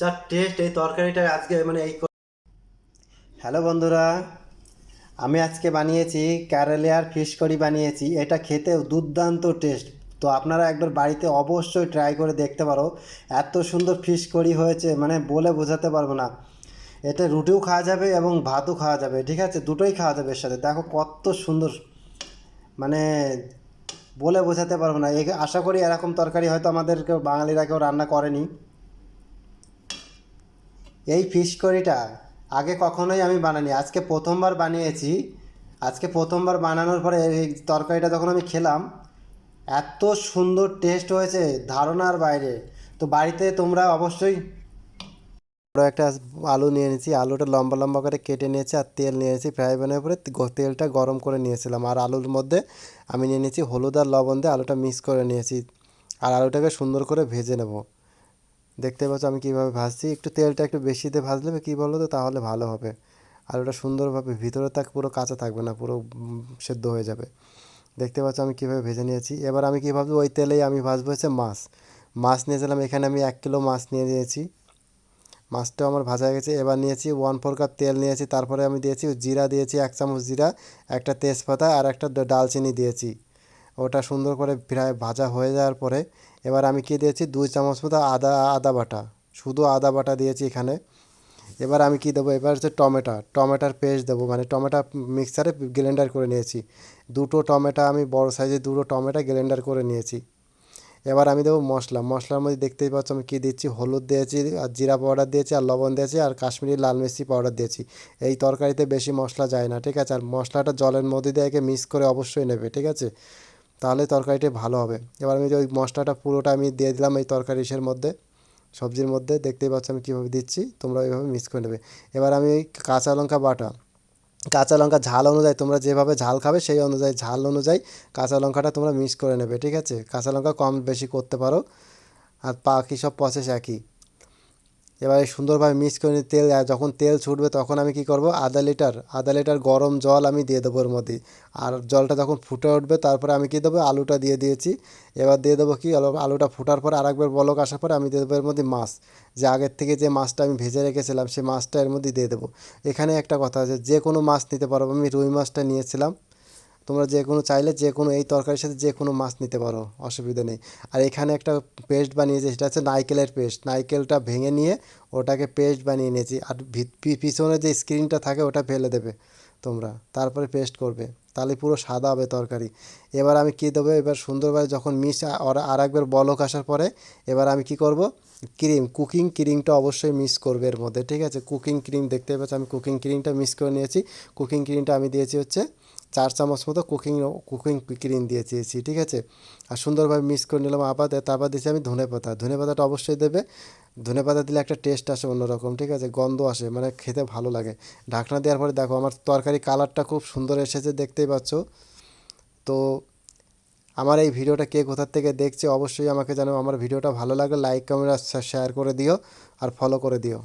যা টেস্ট এই তরকারিটা আজকে মানে এই হ্যালো বন্ধুরা, আমি আজকে বানিয়েছি ক্যারেলিয়ার ফিশ কারি বানিয়েছি। এটা খেতে দুর্দান্ত টেস্ট তো আপনারা একবার বাড়িতে অবশ্যই ট্রাই করে দেখতে পারো। এত সুন্দর ফিশ কারি হয়েছে মানে বলে বোঝাতে পারব না। এটা রুটিও খাওয়া যাবে এবং ভাতও খাওয়া যাবে, ঠিক আছে? দুটোই খাওয়া যাবে এর সাথে। দেখো কত সুন্দর মানে বলে বোঝাতে পারব না। আশা করি এরকম তরকারি হয়তো আমাদের বাঙালিরা কেউ রান্না করেনি। এই ফিশ কারিটা আগে কখনোই আমি বানাইনি, আজকে প্রথমবার বানিয়েছি। আজকে প্রথমবার বানানোর পরে এই তরকারিটা যখন আমি খেলাম, এত সুন্দর টেস্ট হয়েছে, ধারণার বাইরে। তো বাড়িতে তোমরা অবশ্যই বড় একটা আলু নিয়ে নিয়েছি, আলুটা লম্বা লম্বা করে কেটে নিয়েছি আর তেল নিয়েছি ফ্রাই প্যানের উপরে তেলটা গরম করে নিয়েছিলাম। আর আলুর মধ্যে আমি নিয়ে নিয়েছি হলুদ আর লবণ দিয়ে আলুটা মিক্স করে নিয়েছি। আর আলুটাকে সুন্দর করে ভেজে নেব। দেখতে পাচ্ছ আমি কীভাবে ভাজছি। একটু তেলটা একটু বেশি দিয়ে ভাজলে কী বলো তো তাহলে ভালো হবে। আলুটা সুন্দরভাবে ভিতরে তাক পুরো কাঁচা থাকবে না, পুরো সেদ্ধ হয়ে যাবে। দেখতে পাচ্ছ আমি কীভাবে ভেজে নিয়েছি। এবার আমি কী ভাবছি? ওই তেলেই আমি ভাজবো হচ্ছে মাছ। মাছ নিয়েছিলাম, এখানে আমি এক কিলো মাছ নিয়ে নিয়েছি। মাছটাও আমার ভাজা গেছে। এবার নিয়েছি ওয়ান ফোর কাপ তেল নিয়েছি। তারপরে আমি দিয়েছি জিরা, দিয়েছি এক চামচ জিরা, একটা তেজপাতা আর একটা ডালচিনি দিয়েছি। ওটা সুন্দর করে প্রায় ভাজা হয়ে যাওয়ার পরে এবার আমি কি দিয়েছি? দুই চামচ মতো আদা আদা বাটা। শুধু আদা বাটা দিয়েছি এখানে। এবার আমি কি দেবো? এবার হচ্ছে টমেটো। টমেটোর পেস্ট দেবো। মানে টমেটো মিক্সারে গ্রাইন্ডার করে নিয়েছি। দুটো টমেটো আমি বড় সাইজের দুটো টমেটো গ্রাইন্ডার করে নিয়েছি। এবার আমি দেবো মশলা। মশলার মধ্যে দেখতেই পাচ্ছ আমি কী দিচ্ছি? হলুদ দিয়েছি, আর জিরা পাউডার দিয়েছি, আর লবণ দিয়েছি, আর কাশ্মীরি লাল মির্চি পাউডার দিয়েছি। এই তরকারিতে বেশি মশলা যায় না, ঠিক আছে? আর মশলাটা জলের মধ্যে দিয়ে মিক্স করে অবশ্যই নেবে, ঠিক আছে? তাহলে তরকারিটা ভালো হবে। এবার আমি ওই মশলাটা পুরোটা আমি দিয়ে দিলাম এই তরকারি ইসের মধ্যে, সবজির মধ্যে, দেখতেই পাচ্ছ আমি কীভাবে দিচ্ছি, তোমরা ওইভাবে মিক্স করে নেবে। এবার আমি কাঁচা লঙ্কা বাটা, কাঁচা লঙ্কা ঝাল অনুযায়ী তোমরা যেভাবে ঝাল খাবে সেই অনুযায়ী, ঝাল অনুযায়ী কাঁচা লঙ্কাটা তোমরা মিক্স করে নেবে, ঠিক আছে? কাঁচা লঙ্কা কম বেশি করতে পারো, আর বাকি সব প্রসেস একই। এবারে সুন্দরভাবে মিক্স করে নিয়ে তেল যখন তেল ছুটবে তখন আমি কি করব? আধা লিটার আধা লিটার গরম জল আমি দিয়ে দেবো ওর মধ্যে। আর জলটা যখন ফুটে উঠবে তারপরে আমি কি দেবো? আলুটা দিয়ে দিয়েছি। এবার দিয়ে দেবো কি? আলুটা ফোটার পর আরেকবার বলক আসার পর আমি দিয়ে দেবো এর মধ্যে মাছ। যে আগের থেকে যে মাছটা আমি ভেজে রেখেছিলাম সেই মাছটা এর মধ্যে দিয়ে দেবো। এখানে একটা কথা আছে, যে কোনো মাছ নিতে পারব আমি রুই মাছটা নিয়েছিলাম। তোমরা যে কোনো চাইলে যে কোনো এই তরকারির সাথে যে কোনো মাছ নিতে পারো, অসুবিধা নেই। আর এখানে একটা পেস্ট বানিয়েছি সেটা হচ্ছে নারকেলের পেস্ট। নারকেলটা ভেঙে নিয়ে ওটাকে পেস্ট বানিয়ে নিয়েছি। আর পিছনে যে স্ক্রিনটা থাকে ওটা ফেলে দেবে তোমরা। তারপরে পেস্ট করবে। তাহলে পুরো সাদা হবে তরকারি। এবার আমি কী দেবো? এবার সুন্দরভাবে যখন মিশ আর একবার বলক আসার পরে এবার আমি কি করব? ক্রিম, কুকিং ক্রিমটা অবশ্যই মিস করবে এর মধ্যে, ঠিক আছে? কুকিং ক্রিম দেখতে পাচ্ছ, আমি কুকিং ক্রিমটা মিস করে নিয়েছি। কুকিং ক্রিমটা আমি দিয়েছি হচ্ছে চার চামচ মতো কুকিং কুকিং ক্রিম দিয়ে দিয়েছি, ঠিক আছে? আর সুন্দরভাবে মিক্স করে নিলাম, আবার তারপর দিয়েছি আমি ধনে পাতা। ধনে পাতাটা অবশ্যই দেবে। ধনে পাতা দিলে একটা টেস্ট আসে অন্যরকম, ঠিক আছে? গন্ধ আসে মানে খেতে ভালো লাগে। ঢাকনা দেওয়ার পরে দেখো, আমার তরকারি কালারটা খুব সুন্দর এসেছে, দেখতেই পাচ্ছ? তো আমার এই ভিডিওটা কে কোথার থেকে দেখছে, অবশ্যই আমাকে জানো আমার ভিডিওটা ভালো লাগলে লাইক কমেন্ট আর শেয়ার করে দিও, আর ফলো করে দিও।